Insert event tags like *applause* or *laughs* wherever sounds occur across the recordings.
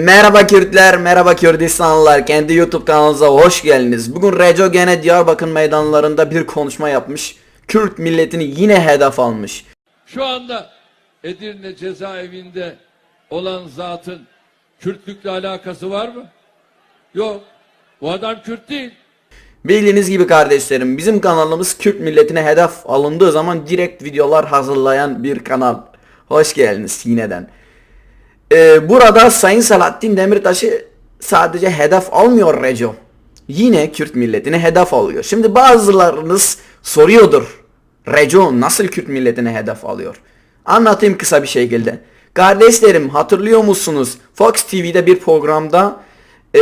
Merhaba Kürtler, merhaba Kürdistanlılar. Kendi YouTube kanalınıza hoş geldiniz. Bugün Reco gene Diyarbakır meydanlarında bir konuşma yapmış. Kürt milletini yine hedef almış. Şu anda Edirne cezaevinde olan zatın Kürtlükle alakası var mı? Yok. Bu adam Kürt değil. Bildiğiniz gibi kardeşlerim bizim kanalımız Kürt milletine hedef alındığı zaman direkt videolar hazırlayan bir kanal. Hoş geldiniz yineden. Ee, burada Sayın Selahattin Demirtaş'ı sadece hedef almıyor Reco. Yine Kürt milletine hedef alıyor. Şimdi bazılarınız soruyordur. Reco nasıl Kürt milletine hedef alıyor? Anlatayım kısa bir şekilde. Kardeşlerim hatırlıyor musunuz? Fox TV'de bir programda e,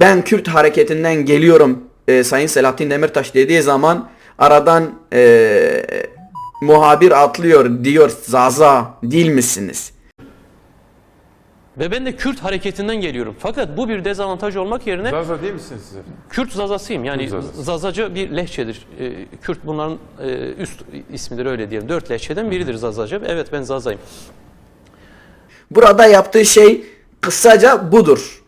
ben Kürt hareketinden geliyorum e, Sayın Selahattin Demirtaş dediği zaman aradan e, muhabir atlıyor diyor Zaza değil misiniz? Ve ben de Kürt hareketinden geliyorum. Fakat bu bir dezavantaj olmak yerine Zaza değil misiniz siz efendim? Kürt zazasıyım. Yani zazası. zazacı bir lehçedir. Ee, Kürt bunların e, üst ismidir öyle diyelim. Dört lehçeden biridir zazacı. Evet ben zazayım. Burada yaptığı şey kısaca budur.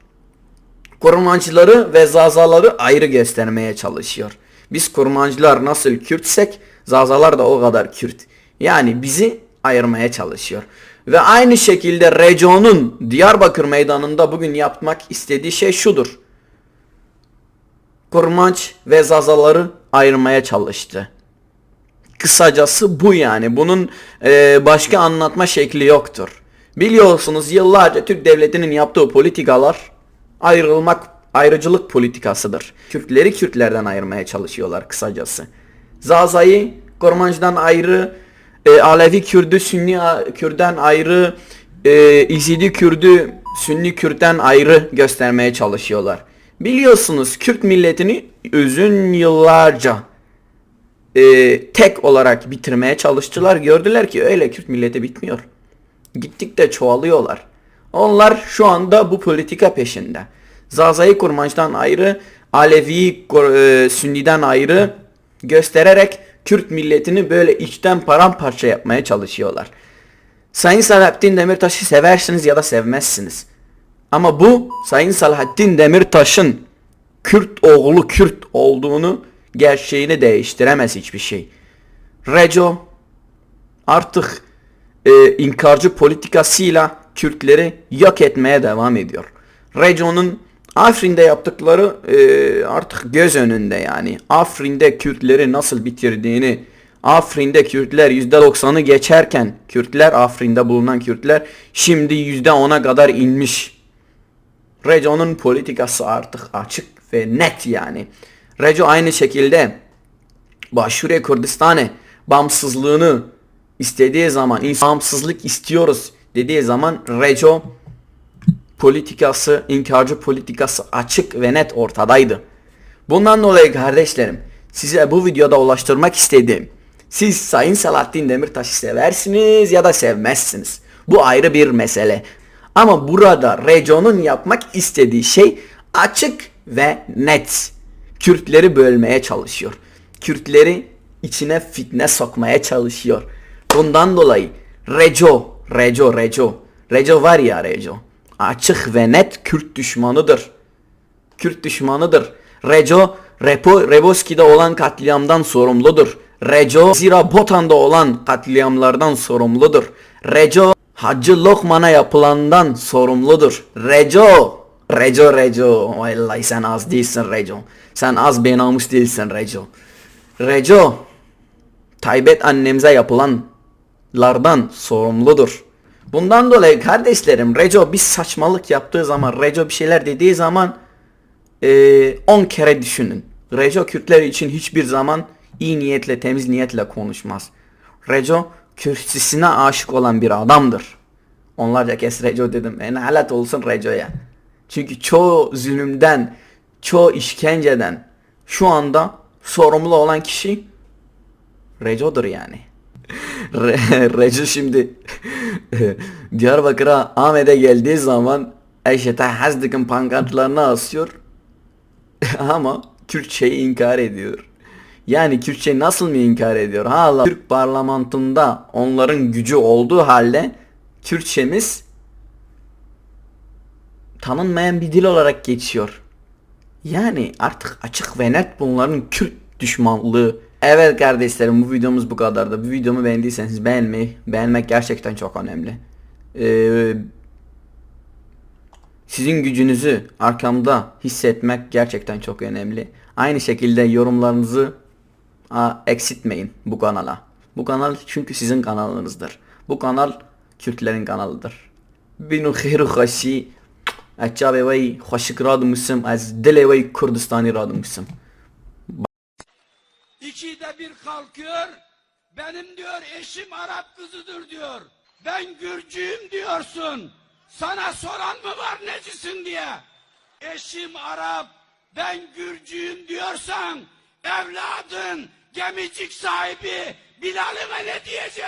Kurmancıları ve zazaları ayrı göstermeye çalışıyor. Biz kurmancılar nasıl Kürtsek zazalar da o kadar Kürt. Yani bizi ayırmaya çalışıyor. Ve aynı şekilde Reco'nun Diyarbakır meydanında bugün yapmak istediği şey şudur. Kurmanç ve zazaları ayırmaya çalıştı. Kısacası bu yani. Bunun e, başka anlatma şekli yoktur. Biliyorsunuz yıllarca Türk devletinin yaptığı politikalar ayrılmak ayrıcılık politikasıdır. Kürtleri Kürtlerden ayırmaya çalışıyorlar kısacası. Zaza'yı Kormancı'dan ayrı, e, Alevi Kürdü Sünni Kürt'ten ayrı, e, İzidi Kürdü Sünni Kürt'ten ayrı göstermeye çalışıyorlar. Biliyorsunuz Kürt milletini uzun yıllarca e, tek olarak bitirmeye çalıştılar. Gördüler ki öyle Kürt milleti bitmiyor. Gittikçe çoğalıyorlar. Onlar şu anda bu politika peşinde. Zaza'yı kurmançtan ayrı, Alevi'yi Kur- e, Sünni'den ayrı göstererek Kürt milletini böyle içten paramparça yapmaya çalışıyorlar. Sayın Selahattin Demirtaş'ı seversiniz ya da sevmezsiniz. Ama bu Sayın Selahattin Demirtaş'ın Kürt oğlu Kürt olduğunu gerçeğini değiştiremez hiçbir şey. Reco artık e, inkarcı politikasıyla Kürtleri yok etmeye devam ediyor. Reco'nun Afrin'de yaptıkları e, artık göz önünde yani. Afrin'de Kürtleri nasıl bitirdiğini, Afrin'de Kürtler %90'ı geçerken Kürtler Afrin'de bulunan Kürtler şimdi %10'a kadar inmiş. Reco'nun politikası artık açık ve net yani. Reco aynı şekilde Başure Kürdistan'ı bağımsızlığını istediği zaman "İns- bağımsızlık istiyoruz dediği zaman Reco politikası, inkarcı politikası açık ve net ortadaydı. Bundan dolayı kardeşlerim size bu videoda ulaştırmak istediğim siz Sayın Selahattin Demirtaş'ı seversiniz ya da sevmezsiniz. Bu ayrı bir mesele. Ama burada Reco'nun yapmak istediği şey açık ve net. Kürtleri bölmeye çalışıyor. Kürtleri içine fitne sokmaya çalışıyor. Bundan dolayı Reco, Reco, Reco, Reco var ya Reco. Açık ve net Kürt düşmanıdır. Kürt düşmanıdır. Reco, Repo, Reboski'de olan katliamdan sorumludur. Reco, Zira Botan'da olan katliamlardan sorumludur. Reco, Hacı Lokman'a yapılandan sorumludur. Reco, Reco, Reco. Vallahi sen az değilsin Reco. Sen az benamus değilsin Reco. Reco, Taybet annemize yapılanlardan sorumludur. Bundan dolayı kardeşlerim Reco bir saçmalık yaptığı zaman Reco bir şeyler dediği zaman 10 kere düşünün. Reco Kürtler için hiçbir zaman iyi niyetle temiz niyetle konuşmaz. Reco Kürtçisine aşık olan bir adamdır. Onlarca kez Reco dedim. En halat olsun Reco'ya. Çünkü çoğu zulümden, çoğu işkenceden şu anda sorumlu olan kişi Reco'dur yani. Re- *laughs* Reco şimdi *laughs* Diyarbakır'a Ahmet'e geldiği zaman Eşete Hazdik'in pankartlarını asıyor *laughs* ama Kürtçeyi inkar ediyor. Yani Kürtçeyi nasıl mı inkar ediyor? Hala Türk parlamentunda onların gücü olduğu halde Kürtçemiz tanınmayan bir dil olarak geçiyor. Yani artık açık ve net bunların Kürt düşmanlığı. Evet kardeşlerim bu videomuz bu kadardı. Bu videomu beğendiyseniz beğenmeyi, beğenmek gerçekten çok önemli. Ee, sizin gücünüzü arkamda hissetmek gerçekten çok önemli. Aynı şekilde yorumlarınızı aa, eksiltmeyin bu kanala. Bu kanal çünkü sizin kanalınızdır. Bu kanal Kürtlerin kanalıdır. Binu khairu khashi Açabe vay hoşik radımısım az dile vay Kurdistani radımısım. İkide bir kalkıyor. Benim diyor eşim Arap kızıdır diyor. Ben Gürcüyüm diyorsun. Sana soran mı var necisin diye. Eşim Arap, ben Gürcüyüm diyorsan evladın gemicik sahibi Bilal'ime ne diyeceksin?